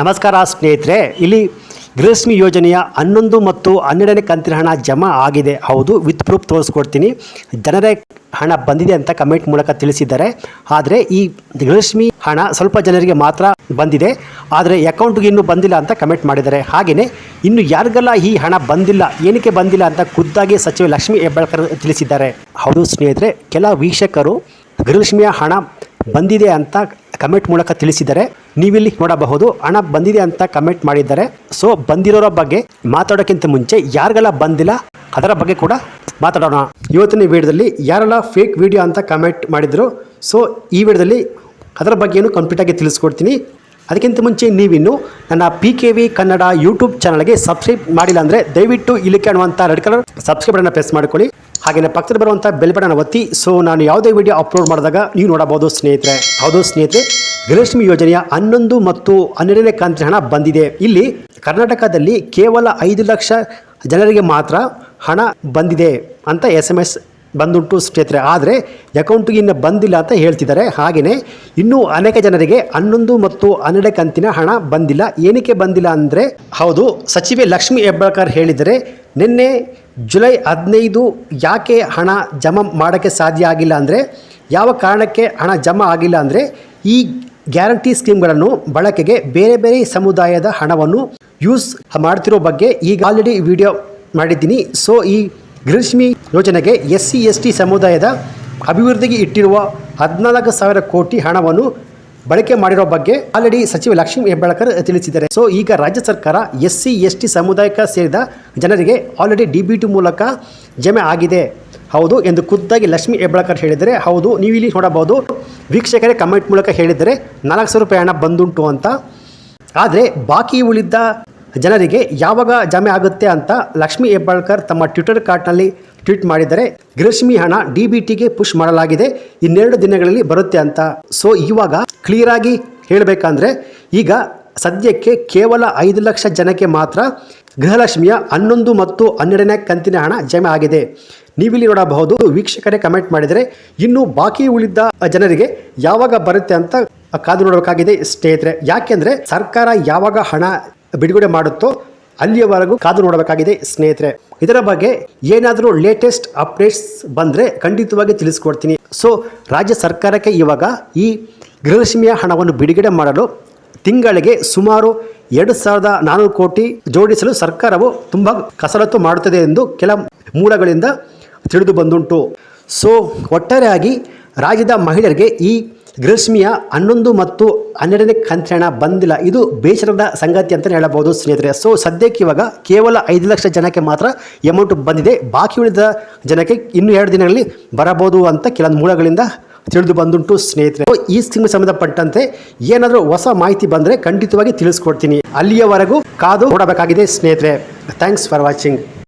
ನಮಸ್ಕಾರ ಸ್ನೇಹಿತರೆ, ಇಲ್ಲಿ ಗೃಹಲಕ್ಷ್ಮಿ ಯೋಜನೆಯ ಹನ್ನೊಂದು ಮತ್ತು ಹನ್ನೆರಡನೇ ಕಂತಿನ ಹಣ ಜಮಾ ಆಗಿದೆ. ಹೌದು, ವಿತ್ ಪ್ರೂಫ್ ತೋರಿಸ್ಕೊಡ್ತೀನಿ. ಜನರೇ ಹಣ ಬಂದಿದೆ ಅಂತ ಕಮೆಂಟ್ ಮೂಲಕ ತಿಳಿಸಿದ್ದಾರೆ. ಆದರೆ ಈ ಗೃಹಲಕ್ಷ್ಮಿ ಹಣ ಸ್ವಲ್ಪ ಜನರಿಗೆ ಮಾತ್ರ ಬಂದಿದೆ. ಆದರೆ ಅಕೌಂಟ್ಗೆ ಇನ್ನೂ ಬಂದಿಲ್ಲ ಅಂತ ಕಮೆಂಟ್ ಮಾಡಿದ್ದಾರೆ. ಹಾಗೆಯೇ ಇನ್ನು ಯಾರಿಗೆಲ್ಲ ಈ ಹಣ ಬಂದಿಲ್ಲ, ಏನಕ್ಕೆ ಬಂದಿಲ್ಲ ಅಂತ ಖುದ್ದಾಗಿ ಸಚಿವ ಲಕ್ಷ್ಮಿ ಹೆಬ್ಬಾಳ್ಕರ್ ತಿಳಿಸಿದ್ದಾರೆ. ಹೌದು ಸ್ನೇಹಿತರೆ, ಕೆಲ ವೀಕ್ಷಕರು ಗೃಹಲಕ್ಷ್ಮಿಯ ಹಣ ಬಂದಿದೆ ಅಂತ ಕಮೆಂಟ್ ಮೂಲಕ ತಿಳಿಸಿದರೆ ನೀವಿಲ್ಲಿ ನೋಡಬಹುದು, ಹಣ ಬಂದಿದೆ ಅಂತ ಕಮೆಂಟ್ ಮಾಡಿದ್ದಾರೆ. ಸೊ ಬಂದಿರೋರ ಬಗ್ಗೆ ಮಾತಾಡೋಕ್ಕಿಂತ ಮುಂಚೆ ಯಾರಿಗೆಲ್ಲ ಬಂದಿಲ್ಲ, ಅದರ ಬಗ್ಗೆ ಕೂಡ ಮಾತಾಡೋಣ. ಇವತ್ತಿನ ವಿಡಿಯೋದಲ್ಲಿ ಯಾರೆಲ್ಲ ಫೇಕ್ ವಿಡಿಯೋ ಅಂತ ಕಮೆಂಟ್ ಮಾಡಿದರು ಸೊ ಈ ವಿಡಿಯೋದಲ್ಲಿ ಅದರ ಬಗ್ಗೆಯೂ ಕಂಪ್ಲೀಟಾಗಿ ತಿಳಿಸ್ಕೊಡ್ತೀನಿ. ಅದಕ್ಕಿಂತ ಮುಂಚೆ ನೀವಿನ್ನು ನನ್ನ P K V Kannada YouTube ಚಾನಲ್ಗೆ ಸಬ್ಸ್ಕ್ರೈಬ್ ಮಾಡಿಲ್ಲ ಅಂದರೆ ದಯವಿಟ್ಟು ಇಲ್ಲಿ ಕಾಣುವಂಥ ರೆಡ್ ಕಲರ್ ಸಬ್ಸ್ಕ್ರೈಬ್ ಪ್ರೆಸ್ ಮಾಡ್ಕೊಳ್ಳಿ. ಹಾಗೆಯೇ ಪಕ್ಕದಲ್ಲಿ ಬರುವಂಥ ಬೆಲ್ ಬಟನ್ ಒತ್ತಿ. ಸೊ ನಾನು ಯಾವುದೇ ವಿಡಿಯೋ ಅಪ್ಲೋಡ್ ಮಾಡಿದಾಗ ನೀವು ನೋಡಬಹುದು ಸ್ನೇಹಿತರೆ. ಹೌದು ಸ್ನೇಹಿತರೆ, ಗೃಹಲಕ್ಷ್ಮಿ ಯೋಜನೆಯ ಹನ್ನೊಂದು ಮತ್ತು ಹನ್ನೆರಡನೇ ಕಂತಿನ ಹಣ ಬಂದಿದೆ. ಇಲ್ಲಿ ಕರ್ನಾಟಕದಲ್ಲಿ ಕೇವಲ ಐದು ಲಕ್ಷ ಜನರಿಗೆ ಮಾತ್ರ ಹಣ ಬಂದಿದೆ ಅಂತ ಎಸ್ ಎಂ ಎಸ್ ಬಂದುಂಟು ಸ್ನೇಹಿತರೆ. ಆದರೆ ಅಕೌಂಟಿಗೆ ಇನ್ನು ಬಂದಿಲ್ಲ ಅಂತ ಹೇಳ್ತಿದ್ದಾರೆ. ಹಾಗೆಯೇ ಇನ್ನೂ ಅನೇಕ ಜನರಿಗೆ ಹನ್ನೊಂದು ಮತ್ತು ಹನ್ನೆರಡು ಕಂತಿನ ಹಣ ಬಂದಿಲ್ಲ. ಏನಕ್ಕೆ ಬಂದಿಲ್ಲ ಅಂದರೆ, ಹೌದು, ಸಚಿವೆ ಲಕ್ಷ್ಮಿ ಹೆಬ್ಬಾಳ್ಕರ್ ಹೇಳಿದರೆ, ನಿನ್ನೆ ಜುಲೈ ಹದಿನೈದು ಯಾಕೆ ಹಣ ಜಮಾ ಮಾಡೋಕ್ಕೆ ಸಾಧ್ಯ ಆಗಿಲ್ಲ ಅಂದರೆ, ಯಾವ ಕಾರಣಕ್ಕೆ ಹಣ ಜಮಾ ಆಗಿಲ್ಲ ಅಂದರೆ, ಈ ಗ್ಯಾರಂಟಿ ಸ್ಕೀಮ್ಗಳನ್ನು ಬಳಕೆಗೆ ಬೇರೆ ಬೇರೆ ಸಮುದಾಯದ ಹಣವನ್ನು ಯೂಸ್ ಮಾಡ್ತಿರೋ ಬಗ್ಗೆ ಈಗ ಆಲ್ರೆಡಿ ವಿಡಿಯೋ ಮಾಡಿದ್ದೀನಿ. ಸೊ ಈ ಗೃಹಲಕ್ಷ್ಮಿ ಯೋಜನೆಗೆ ಎಸ್ ಸಿ ಎಸ್ ಟಿ ಸಮುದಾಯದ ಅಭಿವೃದ್ಧಿಗೆ ಇಟ್ಟಿರುವ ಹದಿನಾಲ್ಕು ಸಾವಿರ ಕೋಟಿ ಹಣವನ್ನು ಬಳಕೆ ಮಾಡಿರೋ ಬಗ್ಗೆ ಆಲ್ರೆಡಿ ಸಚಿವ ಲಕ್ಷ್ಮೀ ಹೆಬ್ಬಾಳ್ಕರ್ ತಿಳಿಸಿದ್ದಾರೆ. ಸೊ ಈಗ ರಾಜ್ಯ ಸರ್ಕಾರ ಎಸ್ ಸಿ ಎಸ್ ಟಿ ಸಮುದಾಯಕ್ಕೆ ಸೇರಿದ ಜನರಿಗೆ ಆಲ್ರೆಡಿ ಡಿ ಬಿ ಟಿ ಮೂಲಕ ಜಮೆ ಆಗಿದೆ. ಹೌದು ಎಂದು ಖುದ್ದಾಗಿ ಲಕ್ಷ್ಮೀ ಹೆಬ್ಬಾಳ್ಕರ್ ಹೇಳಿದರೆ ಹೌದು, ನೀವು ಇಲ್ಲಿ ನೋಡಬಹುದು. ವೀಕ್ಷಕರೇ ಕಮೆಂಟ್ ಮೂಲಕ ಹೇಳಿದರೆ ನಾಲ್ಕು ಸಾವಿರ ರೂಪಾಯಿ ಹಣ ಬಂದುಂಟು ಅಂತ. ಆದರೆ ಬಾಕಿ ಉಳಿದ ಜನರಿಗೆ ಯಾವಾಗ ಜಮೆ ಆಗುತ್ತೆ ಅಂತ ಲಕ್ಷ್ಮೀ ಹೆಬ್ಬಾಳ್ಕರ್ ತಮ್ಮ ಟ್ವಿಟರ್ ಕಾರ್ಟ್ನಲ್ಲಿ ಟ್ವೀಟ್ ಮಾಡಿದರೆ ಗೃಹಲಕ್ಷ್ಮಿ ಹಣ ಡಿ ಬಿ ಟಿಗೆ ಪುಷ್ ಮಾಡಲಾಗಿದೆ, ಇನ್ನೆರಡು ದಿನಗಳಲ್ಲಿ ಬರುತ್ತೆ ಅಂತ. ಸೊ, ಇವಾಗ ಕ್ಲಿಯರಾಗಿ ಹೇಳಬೇಕಂದ್ರೆ, ಈಗ ಸದ್ಯಕ್ಕೆ ಕೇವಲ ಐದು ಲಕ್ಷ ಜನಕ್ಕೆ ಮಾತ್ರ ಗೃಹಲಕ್ಷ್ಮಿಯ ಹನ್ನೊಂದು ಮತ್ತು ಹನ್ನೆರಡನೇ ಕಂತಿನ ಹಣ ಜಮೆ ಆಗಿದೆ. ನೀವಿಲ್ಲಿ ನೋಡಬಹುದು, ವೀಕ್ಷಕರೇ ಕಮೆಂಟ್ ಮಾಡಿದರೆ, ಇನ್ನು ಬಾಕಿ ಉಳಿದ ಜನರಿಗೆ ಯಾವಾಗ ಬರುತ್ತೆ ಅಂತ ಕಾದು ನೋಡಬೇಕಾಗಿದೆ ಸ್ನೇಹಿತರೆ. ಯಾಕೆಂದರೆ, ಸರ್ಕಾರ ಯಾವಾಗ ಹಣ ಬಿಡುಗಡೆ ಮಾಡುತ್ತೋ, ಅಲ್ಲಿಯವರೆಗೂ ಕಾದು ನೋಡಬೇಕಾಗಿದೆ ಸ್ನೇಹಿತರೆ. ಇದರ ಬಗ್ಗೆ ಏನಾದರೂ ಲೇಟೆಸ್ಟ್ ಅಪ್ಡೇಟ್ಸ್ ಬಂದರೆ ಖಂಡಿತವಾಗಿ ತಿಳಿಸ್ಕೊಡ್ತೀನಿ. ಸೊ ರಾಜ್ಯ ಸರ್ಕಾರಕ್ಕೆ ಇವಾಗ ಈ ಗೃಹಲಕ್ಷ್ಮಿಯ ಹಣವನ್ನು ಬಿಡುಗಡೆ ಮಾಡಲು ತಿಂಗಳಿಗೆ ಸುಮಾರು ಎರಡು ಸಾವಿರದ ನಾನ್ನೂರು ಕೋಟಿ ಜೋಡಿಸಲು ಸರ್ಕಾರವು ತುಂಬ ಕಸರತ್ತು ಮಾಡುತ್ತದೆ ಎಂದು ಕೆಲ ಮೂಲಗಳಿಂದ ತಿಳಿದು ಬಂದುಂಟು. ಸೊ ಒಟ್ಟಾರೆಯಾಗಿ ರಾಜ್ಯದ ಮಹಿಳೆಯರಿಗೆ ಈ ಗೃಹಲಕ್ಷ್ಮಿಯ ಹನ್ನೊಂದು ಮತ್ತು ಹನ್ನೆರಡನೇ ಕಂತಿನ ಬಂದಿಲ್ಲ. ಇದು ಬೇಸರದ ಸಂಗತಿ ಅಂತಲೇ ಹೇಳಬಹುದು ಸ್ನೇಹಿತರೆ. ಸೊ ಸದ್ಯಕ್ಕೆ ಇವಾಗ ಕೇವಲ ಐದು ಲಕ್ಷ ಜನಕ್ಕೆ ಮಾತ್ರ ಅಮೌಂಟ್ ಬಂದಿದೆ. ಬಾಕಿ ಉಳಿದ ಜನಕ್ಕೆ ಇನ್ನು ಎರಡು ದಿನಗಳಲ್ಲಿ ಬರಬಹುದು ಅಂತ ಕೆಲವೊಂದು ಮೂಲಗಳಿಂದ ತಿಳಿದು ಬಂದುಂಟು ಸ್ನೇಹಿತರೆ. ಈ ಸ್ಕೀಮ್ ಸಂಬಂಧಪಟ್ಟಂತೆ ಏನಾದರೂ ಹೊಸ ಮಾಹಿತಿ ಬಂದರೆ ಖಂಡಿತವಾಗಿ ತಿಳಿಸ್ಕೊಡ್ತೀನಿ. ಅಲ್ಲಿಯವರೆಗೂ ಕಾದು ನೋಡಬೇಕಾಗಿದೆ ಸ್ನೇಹಿತರೆ. Thanks for watching